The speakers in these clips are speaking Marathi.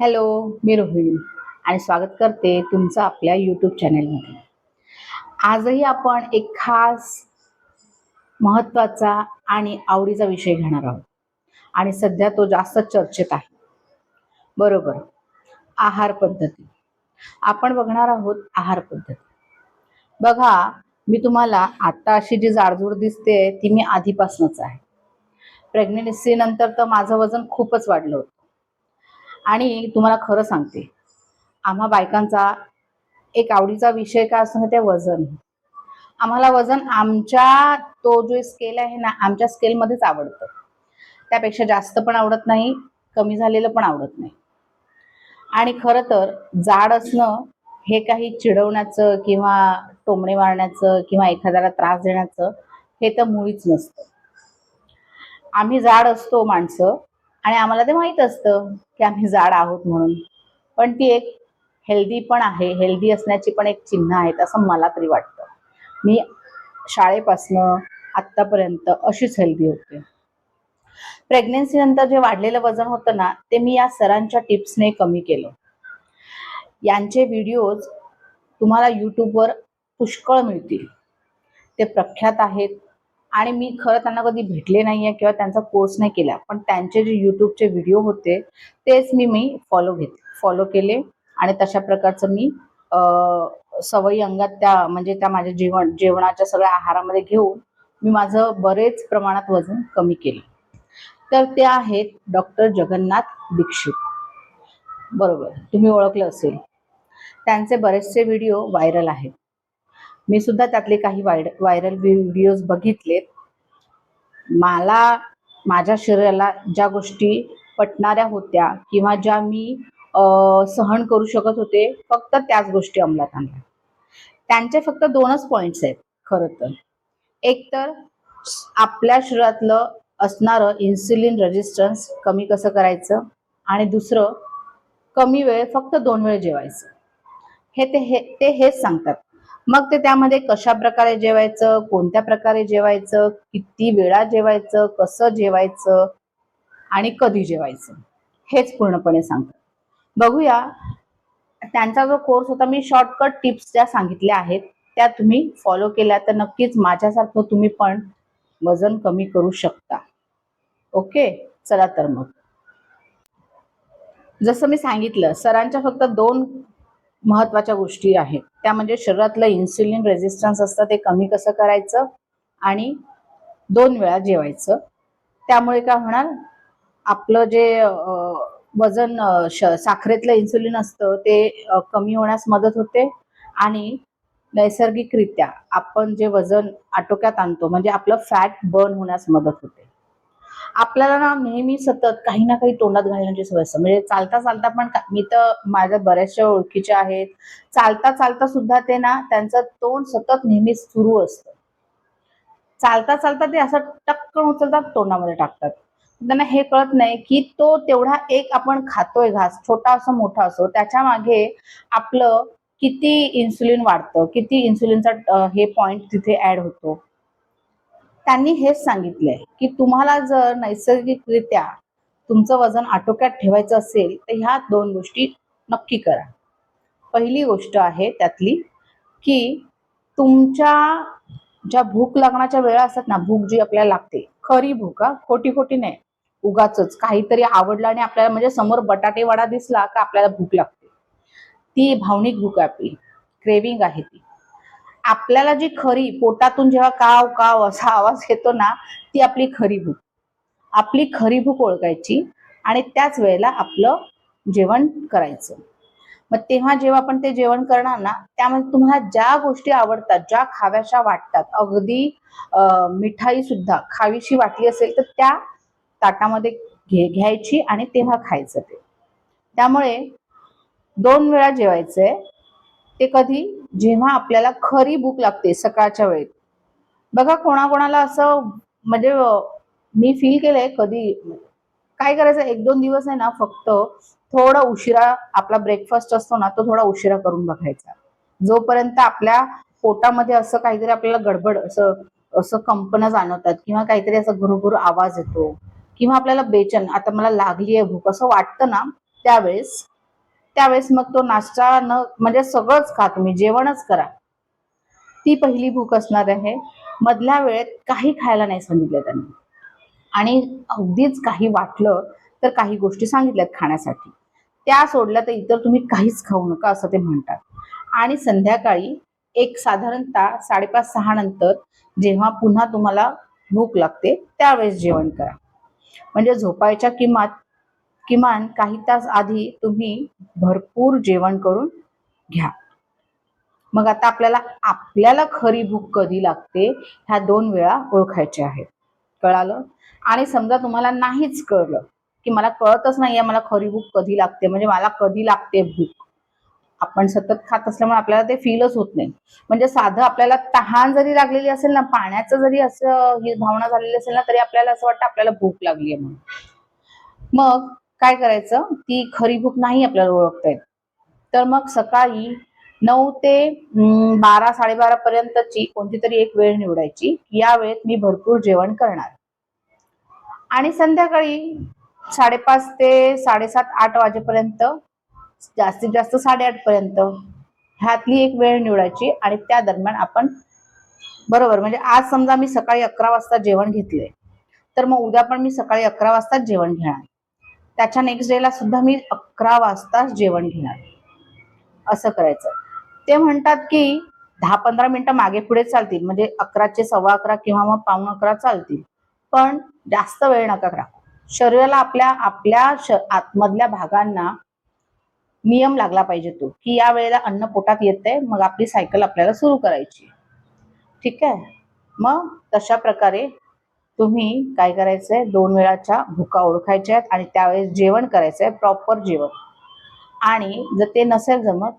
हॅलो मी रोहिणी आणि स्वागत करते तुमचं आपल्या यूट्यूब चॅनेलमध्ये आजही आपण एक खास महत्त्वाचा आणि आवडीचा विषय घेणार आहोत. आणि सध्या तो जास्त चर्चेत आहे. बरोबर आहार पद्धती. आपण बघणार आहोत आहार पद्धती. बघा मी तुम्हाला आत्ता अशी जी जाडजूड दिसते ती मी आधीपासूनच आहे. प्रेग्नेन्सीनंतर तर माझं वजन खूपच वाढलं होतं. आणि तुम्हाला खरं सांगते आम्हा बायकांचा एक आवडीचा विषय का असतो ना ते वजन. आम्हाला वजन आमच्या तो जो स्केल आहे ना आमच्या स्केलमध्येच आवडतं. त्यापेक्षा जास्त पण आवडत नाही कमी झालेलं पण आवडत नाही. आणि खरं तर जाड असणं हे काही चिडवण्याचं किंवा टोमणे मारण्याचं किंवा एखाद्याला त्रास देण्याचं हे तर मुळीच नसतं. आम्ही जाड असतो माणसं आणि आम्हाला ते माहीत असतं की आम्ही जाड आहोत म्हणून. पण ती एक हेल्दी पण आहे हेल्दी असण्याची पण एक चिन्ह आहेत असं मला तरी वाटतं. मी शाळेपासनं आत्तापर्यंत अशीच हेल्दी होते. प्रेग्नेन्सी नंतर जे वाढलेलं वजन होतं ना ते मी या सरांच्या टिप्सने कमी केलं. यांचे व्हिडिओज तुम्हाला यूट्यूबवर पुष्कळ मिळतील. ते प्रख्यात आहेत. आणि मी खरं त्यांना कधी भेटले नाही आहे किंवा त्यांचा कोर्स नाही केला पण त्यांचे जे यूट्यूबचे व्हिडिओ होते तेच मी मी फॉलो घेतले फॉलो केले. आणि तशा प्रकारचं मी सवयी अंगात त्या म्हणजे त्या माझ्या जेवण जेवणाच्या सगळ्या आहारामध्ये घेऊन मी माझं बरेच प्रमाणात वजन कमी केलं. तर ते आहेत डॉक्टर जगन्नाथ दीक्षित. बरोबर तुम्ही ओळखलं असेल. त्यांचे बरेचसे व्हिडिओ व्हायरल आहेत. मी सुद्धा त्यातले काही वायड व्हायरल व्हिडिओज बघितलेत. मला माझ्या शरीराला ज्या गोष्टी पटणाऱ्या होत्या किंवा ज्या मी सहन करू शकत होते फक्त त्याच गोष्टी अंमलात आणल्या. त्यांचे फक्त दोनच पॉइंट्स आहेत खरं तर. एक तर आपल्या शरीरातलं असणारं इन्सुलिन रेजिस्टन्स कमी कसं करायचं? आणि दुसरं कमी वेळ फक्त दोन वेळ जेवायचं. हे ते हे ते हेच सांगतात. मग ते त्यामध्ये कशा प्रकारे जेवायचं कोणत्या प्रकारे जेवायचं किती वेळा जेवायचं कसं जेवायचं आणि कधी जेवायचं हेच पूर्णपणे सांगतात बघूया. त्यांचा जो कोर्स होता मी शॉर्टकट टिप्स ज्या सांगितल्या आहेत त्या तुम्ही फॉलो केल्या तर नक्कीच माझ्यासारखं तुम्ही पण वजन कमी करू शकता. ओके चला तर मग. जसं मी सांगितलं सरांच्या फक्त दोन महत्त्वाच्या गोष्टी आहेत. त्या म्हणजे शरीरातलं इन्सुलिन रेजिस्टन्स असतं ते कमी कसं करायचं आणि दोन वेळा जेवायचं. त्यामुळे काय होणार? आपलं जे वजन श- साखरेतलं इन्सुलिन असतं ते कमी होण्यास मदत होते आणि नैसर्गिकरित्या आपण जे वजन आटोक्यात आणतो म्हणजे आपलं फॅट बर्न होण्यास मदत होते. आपल्याला ना नेहमी सतत काही ना काही तोंडात घालण्याची सवय असते. म्हणजे चालता चालता पण मी तर माझ्या बऱ्याचशा ओळखीच्या आहेत. चालता चालता सुद्धा ते ना त्यांचं तोंड सतत नेहमी सुरू असतं. चालता चालता ते असं टक्कन उचलतात तोंडामध्ये टाकतात. त्यांना हे कळत नाही की तो तेवढा एक आपण खातोय घास छोटा असो मोठा असो त्याच्यामागे आपलं किती इन्सुलिन वाढतं किती इन्सुलिनचा हे पॉइंट तिथे ऍड होतो. त्यांनी हेच सांगितलंय. की तुम्हाला जर नैसर्गिकरित्या तुमचं वजन आटोक्यात ठेवायचं असेल तर ह्या दोन गोष्टी नक्की करा. पहिली गोष्ट आहे त्यातली की तुमच्या ज्या भूक लागण्याच्या वेळा असतात ना भूक जी आपल्याला लागते खरी भूक हा खोटी खोटी नाही. उगाच काहीतरी आवडलं आणि आपल्याला म्हणजे समोर बटाटे वडा दिसला का आपल्याला भूक लागते. ती भावनिक भूक आहे आपली. क्रेविंग आहे ती. आपल्याला जी खरी पोटातून जेव्हा काव काव असा आवाज येतो ना ती आपली खरी भूक. आपली खरी भूक ओळखायची आणि त्याच वेळेला आपलं जेवण करायचं. मग तेव्हा जेव्हा आपण ते जेवण करणार ना त्यामध्ये तुम्हाला ज्या गोष्टी आवडतात ज्या खाव्याशा वाटतात अगदी मिठाई सुद्धा खावीशी वाटली असेल तर त्या ताटामध्ये घे घ्यायची आणि तेव्हा खायचं ते. त्यामुळे दोन वेळा जेवायचंय ते कधी? जेव्हा आपल्याला खरी भूक लागते सकाळच्या वेळेत बघा कोणाकोणाला असं म्हणजे मी फील केलंय कधी. काय करायचं? एक दोन दिवस आहे ना फक्त थोडा उशिरा आपला ब्रेकफास्ट असतो ना तो थोडा उशिरा करून बघायचा. जोपर्यंत आपल्या पोटामध्ये असं काहीतरी आपल्याला गडबड असं असं कंपनं जाणवतात किंवा काहीतरी असं घुरुघुर आवाज येतो किंवा आपल्याला बेचन आता मला लागली आहे भूक असं वाटतं ना त्यावेळेस त्यावेळेस मग तो नाश्ता न म्हणजे सगळंच खा तुम्ही जेवणच करा. ती पहिली भूक असणार आहे. मधल्या वेळेत काही खायला नाही सांगितलं त्यांनी. आणि अगदीच काही वाटलं तर काही गोष्टी सांगितल्यात खाण्यासाठी. त्या सोडल्या तर इतर तुम्ही काहीच खाऊ नका असं ते म्हणतात. आणि संध्याकाळी एक साधारणतः साडेपाच सहा नंतर जेव्हा पुन्हा तुम्हाला भूक लागते त्यावेळेस जेवण करा. म्हणजे झोपायच्या किंमत किमान काही तास आधी तुम्ही भरपूर जेवण करून घ्या. मग आता आपल्याला आपल्याला खरी भूक कधी लागते ह्या दोन वेळा ओळखायच्या आहेत. कळालं? आणि समजा तुम्हाला नाहीच कळलं की मला कळतच नाहीये मला खरी भूक कधी लागते म्हणजे मला कधी लागते भूक. आपण सतत खात असल्यामुळे आपल्याला ते फीलच होत नाही. म्हणजे साधं आपल्याला तहान जरी लागलेली असेल ना पाण्याचं जरी असं ही भावना झालेली असेल ना तरी आपल्याला असं वाटतं आपल्याला भूक लागली आहे म्हणून. मग काय करायचं? ती खरी भूक नाही आपल्याला ओळखता येत. तर मग सकाळी नऊ ते बारा साडेबारा पर्यंतची कोणती तरी एक वेळ निवडायची. या वेळेत मी भरपूर जेवण करणार. आणि संध्याकाळी साडेपाच ते साडेसात आठ वाजेपर्यंत जास्तीत जास्त साडेआठ पर्यंत ह्यातली एक वेळ निवडायची आणि त्या दरम्यान आपण बरोबर म्हणजे आज समजा मी सकाळी अकरा वाजता जेवण घेतले तर मग उद्या पण मी सकाळी अकरा वाजताच जेवण घेणार. त्याच्या नेक्स्ट डेला सुद्धा मी अकरा वाजता जेवण घेणार. असं करायचं. ते म्हणतात की दहा पंधरा मिनिटं मागे पुढे चालतील. म्हणजे अकराचे सव्वा अकरा किंवा मग पाऊण अकरा चालतील. पण जास्त वेळ नका करा. शरीराला आपल्या आपल्या श- आतमधल्या भागांना नियम लागला पाहिजे तो की या वेळेला अन्न पोटात येतंय मग आपली सायकल आपल्याला सुरू करायची. ठीक? आहे मग तशा प्रकारे तुम्ही काय करायचंय? दोन वेळाच्या भुका ओळखायच्या आहेत आणि त्यावेळेस जेवण करायचंय प्रॉपर जेवण. आणि जर ते नसेल जमत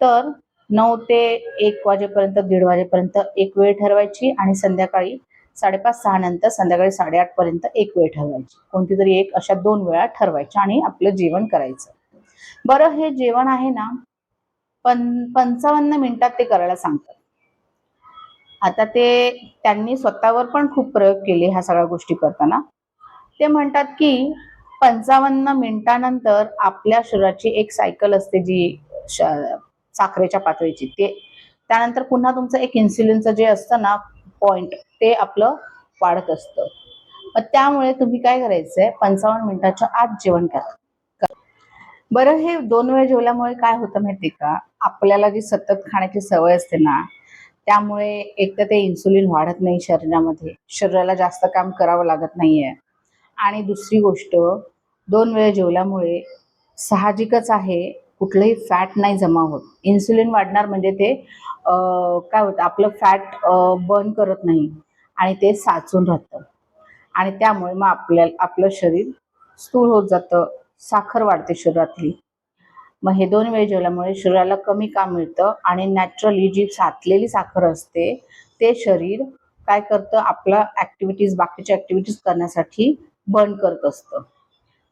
तर नऊ ते एक वाजेपर्यंत दीड वाजेपर्यंत एक वेळ ठरवायची आणि संध्याकाळी साडेपाच सहा नंतर संध्याकाळी साडेआठ पर्यंत एक वेळ ठरवायची. कोणती तरी एक अशा दोन वेळा ठरवायच्या आणि आपलं जेवण करायचं. बरं हे जेवण आहे ना पं पंचावन्न मिनिटात ते करायला सांगतात. आता ते त्यांनी स्वतःवर पण खूप प्रयोग केले ह्या सगळ्या गोष्टी करताना. ते म्हणतात की पंचावन्न मिनिटानंतर आपल्या शरीराची एक सायकल असते जी साखरेच्या पातळीची. ते त्यानंतर पुन्हा तुमचं एक इन्सुलिनचं जे असतं ना पॉइंट ते आपलं वाढत असतं. मग त्यामुळे तुम्ही काय करायचंय? पंचावन्न मिनिटाच्या आत जेवण करा. बरं हे दोन वेळ जेवल्यामुळे काय होतं माहितीये का? आपल्याला जी सतत खाण्याची सवय असते ना त्यामुळे एक तर ते इन्सुलिन वाढत नाही शरीरामध्ये. शरीराला जास्त काम करावं लागत नाही आहे आणि दुसरी गोष्ट दोन वेळ जेवल्यामुळे साहजिकच आहे कुठलंही फॅट नाही जमा होत. इन्सुलिन वाढणार म्हणजे ते काय होतं आपलं फॅट बर्न करत नाही आणि ते साचून राहतं. आणि त्यामुळे मग आपल्या आपलं शरीर स्थूल होत जातं. साखर वाढते शरीरातली. मग हे दोन वेळ जेवल्यामुळे शरीराला कमी काम मिळतं आणि नॅचरली जी साचलेली साखर असते ते शरीर काय करतं? आपला ऍक्टिव्हिटीज बाकीच्या ऍक्टिव्हिटीज करण्यासाठी बर्न करत असतं.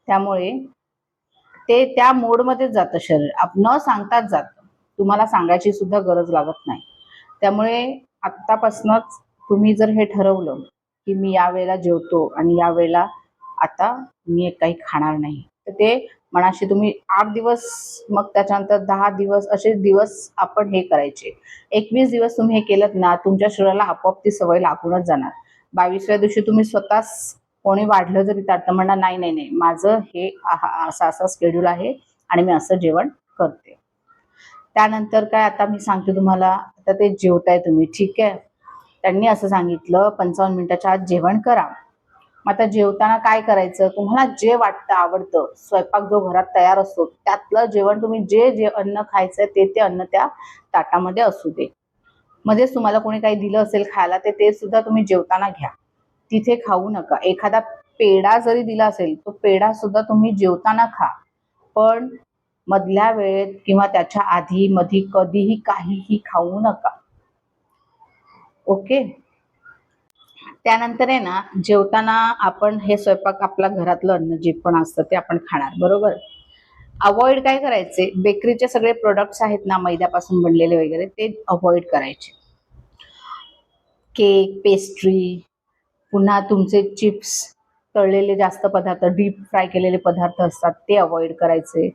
त्यामुळे ते त्या मोडमध्येच जातं शरीर. आप- न सांगताच जातं. तुम्हाला सांगायची सुद्धा गरज लागत नाही. त्यामुळे आत्तापासूनच तुम्ही जर हे ठरवलं की मी या वेळेला जेवतो आणि या वेळेला आता मी काही खाणार नाही तर ते मनाशी तुम्ही आठ दिवस मग त्याच्यानंतर दहा दिवस असे दिवस आपण हे करायचे. एकवीस दिवस तुम्ही हे केलं ना तुमच्या शरीराला आपोआप ती सवय लागूनच जाणार. बावीसव्या दिवशी तुम्ही स्वतःच कोणी वाढलं जरी तर म्हणणार नाही नाही नाही माझं हे असं असं स्केड्यूल आहे आणि मी असं जेवण करते. त्यानंतर काय आता मी सांगते तुम्हाला आता ते जेवताय तुम्ही ठीक आहे? त्यांनी असं सांगितलं पंचावन्न मिनिटाच्या आत जेवण करा. मग आता जेवताना काय करायचं? तुम्हाला जे वाटतं आवडतं स्वयंपाक जो घरात तयार असतो त्यातलं जेवण तुम्ही जे जे अन्न खायचं ते ते अन्न त्या ताटामध्ये असू दे. मध्येच तुम्हाला कोणी काही दिलं असेल खायला ते ते सुद्धा तुम्ही जेवताना घ्या. तिथे खाऊ नका. एखादा पेढा जरी दिला असेल तो पेढा सुद्धा तुम्ही जेवताना खा. पण मधल्या वेळेत किंवा त्याच्या आधी मधी कधीही काहीही खाऊ नका. ओके? त्यानंतर आहे ना जेवताना आपण हे स्वयंपाक आपल्या घरातलं अन्न जे पण असतं ते आपण खाणार बरोबर? अवॉइड काय करायचे? बेकरीचे सगळे प्रोडक्ट्स आहेत ना मैद्यापासून बनलेले वगैरे ते अवॉइड करायचे. केक पेस्ट्री पुन्हा तुमचे चिप्स तळलेले जास्त पदार्थ डीप फ्राय केलेले पदार्थ असतात ते अवॉइड करायचे.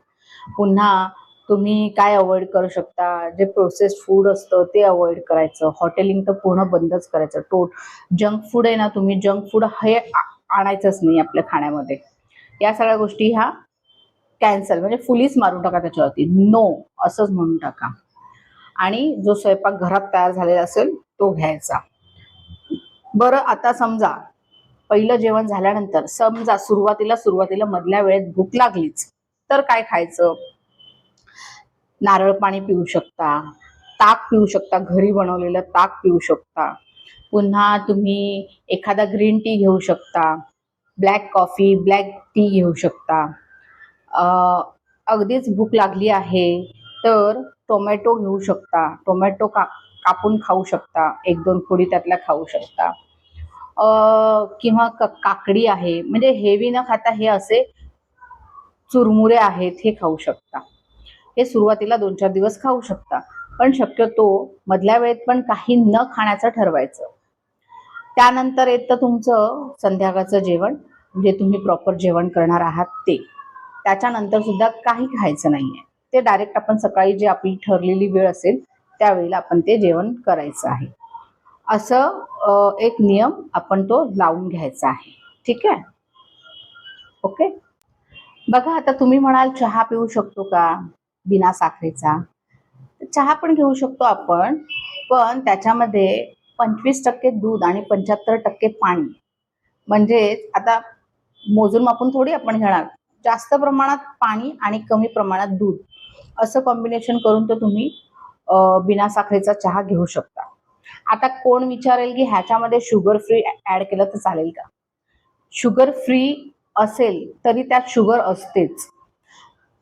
पुन्हा तुम्ही काय अवॉइड करू शकता? जे प्रोसेस्ड फूड असतं ते अवॉइड करायचं. हॉटेलिंग तर पूर्ण बंदच करायचं. टोट जंक फूड आहे ना तुम्ही जंक फूड हे आणायचंच नाही आपल्या खाण्यामध्ये. या सगळ्या गोष्टी ह्या कॅन्सल म्हणजे फुलीच मारून टाका त्याच्यावरती. नो असंच म्हणून टाका. आणि जो स्वयंपाक घरात तयार झालेला असेल तो घ्यायचा. बरं आता समजा पहिलं जेवण झाल्यानंतर समजा सुरुवातीला सुरुवातीला मधल्या वेळेत भूक लागलीच तर काय खायचं? नारळ पाणी पिऊ शकता ताक पिऊ शकता घरी बनवलेलं ताक पिऊ शकता. पुन्हा तुम्ही एखादा ग्रीन टी घेऊ शकता ब्लॅक कॉफी ब्लॅक टी घेऊ शकता. अगदीच भूक लागली आहे तर टोमॅटो घेऊ शकता टोमॅटो का कापून खाऊ शकता एक दोन फोडी त्यातल्या खाऊ शकता. किंवा काकडी आहे म्हणजे हेवी न खाता हे असे चुरमुरे आहेत हे खाऊ शकता. ते सुरुवातीला दोन चार दिवस खाऊ शकता. पण शक्यतो मधल्या वेळेत पण काही न खाण्याचं ठरवायचं. त्यानंतर येतं तुमचं संध्याकाळचं जेवण जे तुम्ही प्रॉपर जेवण करणार आहात ते. त्याच्यानंतर सुद्धा काही खायचं नाहीये. ते डायरेक्ट आपण सकाळी जी आपली ठरलेली वेळ असेल त्यावेळेला आपण ते जेवण करायचं आहे. असं एक नियम आपण तो लावून घ्यायचा आहे. ठीक आहे? ओके? बघा आता तुम्ही म्हणाल चहा पिऊ शकतो का? बिना साखरेचा. चहा पण घेऊ शकतो आपण पण त्याच्यामध्ये पंचवीस टक्के दूध आणि पंच्याहत्तर टक्के पाणी. म्हणजेच आता मोजून मापून थोडी आपण घेणार. जास्त प्रमाणात पाणी आणि कमी प्रमाणात दूध. असं कॉम्बिनेशन करून तो तुम्ही बिना साखरेचा चहा घेऊ शकता. आता कोण विचारेल की ह्याच्यामध्ये शुगर फ्री ऍड केलं तर चालेल का? शुगर फ्री असेल तरी त्यात शुगर असतेच.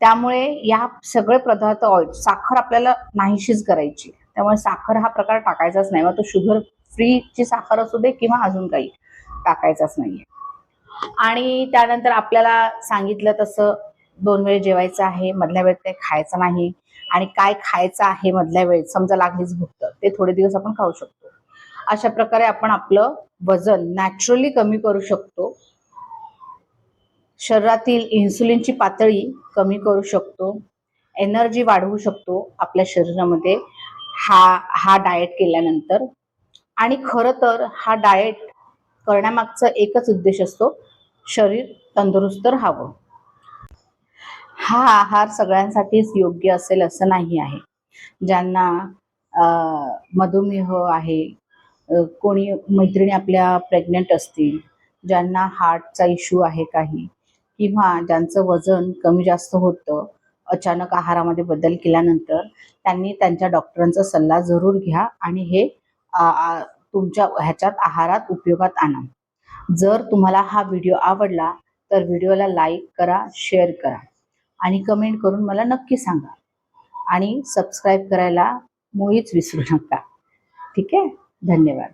त्यामुळे या सगळे पदार्थ ऑइल साखर आपल्याला नाहीशीच करायची. त्यामुळे साखर हा प्रकार टाकायचाच नाही. मग तो शुगर फ्रीची साखर असू दे किंवा अजून काही टाकायचाच नाहीये. आणि त्यानंतर आपल्याला सांगितलं तसं दोन वेळ जेवायचं आहे मधल्या वेळेत काही खायचं नाही. आणि काय खायचं आहे मधल्या वेळेत समजा लागलीच भूक तर ते थोडे दिवस आपण खाऊ शकतो. अशा प्रकारे आपण आपलं वजन नॅचरली कमी करू शकतो. शरीरातील इन्सुलिनची पातळी कमी करू शकतो एनर्जी वाढवू शकतो आपल्या शरीरामध्ये. हा हा डाएट केल्यानंतर. आणि खरं तर हा डाएट करण्यामागचा एकच उद्देश असतो शरीर तंदुरुस्त राहावं. हा आहार सगळ्यांसाठीच योग्य असेल असं नाही आहे. ज्यांना मधुमेह आहे कोणी मैत्रिणी आपल्या प्रेग्नंट असतील ज्यांना हार्टचा इश्यू आहे काही किंवा ज्यांचं वजन कमी जास्त होतं अचानक आहारामध्ये बदल केल्यानंतर त्यांनी त्यांच्या डॉक्टरांचा सल्ला जरूर घ्या आणि हे तुमच्या ह्याच्यात आहारात उपयोगात आणा. जर तुम्हाला हा व्हिडिओ आवडला तर व्हिडिओला लाईक करा शेअर करा आणि कमेंट करून मला नक्की सांगा. आणि सबस्क्राईब करायला मुळीच विसरू नका. ठीक आहे? धन्यवाद.